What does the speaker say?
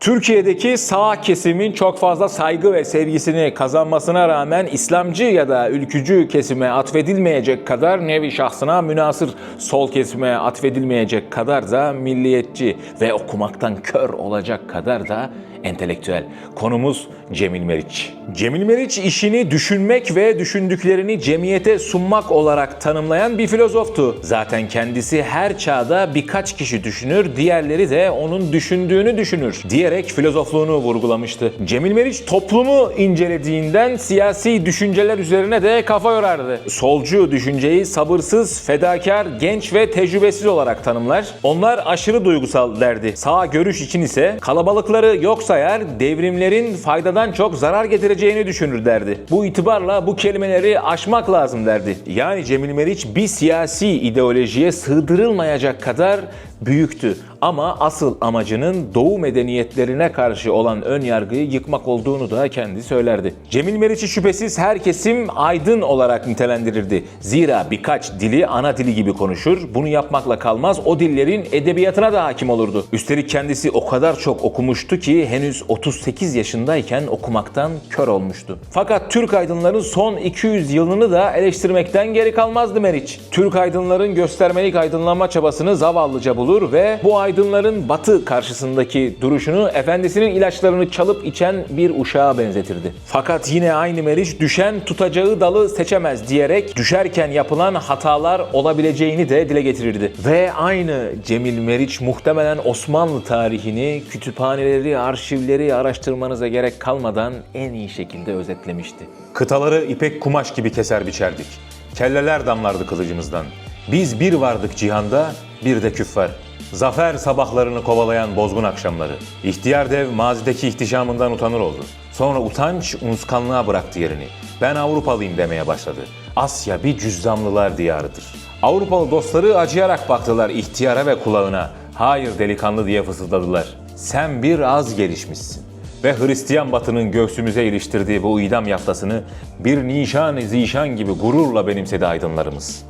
Türkiye'deki sağ kesimin çok fazla saygı ve sevgisini kazanmasına rağmen İslamcı ya da ülkücü kesime atfedilmeyecek kadar nevi şahsına münasır sol kesime atfedilmeyecek kadar da milliyetçi ve okumaktan kör olacak kadar da entelektüel. Konumuz Cemil Meriç. Cemil Meriç işini düşünmek ve düşündüklerini cemiyete sunmak olarak tanımlayan bir filozoftu. Zaten kendisi her çağda birkaç kişi düşünür, diğerleri de onun düşündüğünü düşünür diyerek filozofluğunu vurgulamıştı. Cemil Meriç toplumu incelediğinden siyasi düşünceler üzerine de kafa yorardı. Solcu düşünceyi sabırsız, fedakar, genç ve tecrübesiz olarak tanımlar. Onlar aşırı duygusal derdi. Sağ görüş için ise kalabalıkları yok sayar, devrimlerin faydadan çok zarar getireceğini düşünür derdi. Bu itibarla bu kelimeleri aşmak lazım derdi. Yani Cemil Meriç bir siyasi ideolojiye sığdırılmayacak kadar büyüktü. Ama asıl amacının Doğu medeniyetlerine karşı olan ön yargıyı yıkmak olduğunu da kendi söylerdi. Cemil Meriç'i şüphesiz her kesim aydın olarak nitelendirirdi. Zira birkaç dili ana dili gibi konuşur. Bunu yapmakla kalmaz o dillerin edebiyatına da hakim olurdu. Üstelik kendisi o kadar çok okumuştu ki henüz 38 yaşındayken okumaktan kör olmuştu. Fakat Türk aydınların son 200 yılını da eleştirmekten geri kalmazdı Meriç. Türk aydınların göstermelik aydınlanma çabasını zavallıca bulur ve bu aydınların batı karşısındaki duruşunu efendisinin ilaçlarını çalıp içen bir uşağa benzetirdi. Fakat yine aynı Meriç düşen tutacağı dalı seçemez diyerek düşerken yapılan hatalar olabileceğini de dile getirirdi. Ve aynı Cemil Meriç muhtemelen Osmanlı tarihini, kütüphaneleri, arşivleri araştırmanıza gerek kalmadan en iyi şekilde özetlemişti. Kıtaları ipek kumaş gibi keser biçerdik. Kelleler damlardı kılıcımızdan. Biz bir vardık cihanda, bir de küffar. Zafer sabahlarını kovalayan bozgun akşamları. İhtiyar dev mazideki ihtişamından utanır oldu. Sonra utanç unutkanlığa bıraktı yerini. Ben Avrupalıyım demeye başladı. Asya bir cüzdanlılar diyarıdır. Avrupalı dostları acıyarak baktılar ihtiyara ve kulağına. Hayır delikanlı diye fısıldadılar. Sen bir az gelişmişsin. Ve Hristiyan batının göğsümüze iliştirdiği bu idam yaftasını bir nişan-ı zişan gibi gururla benimsedi aydınlarımız.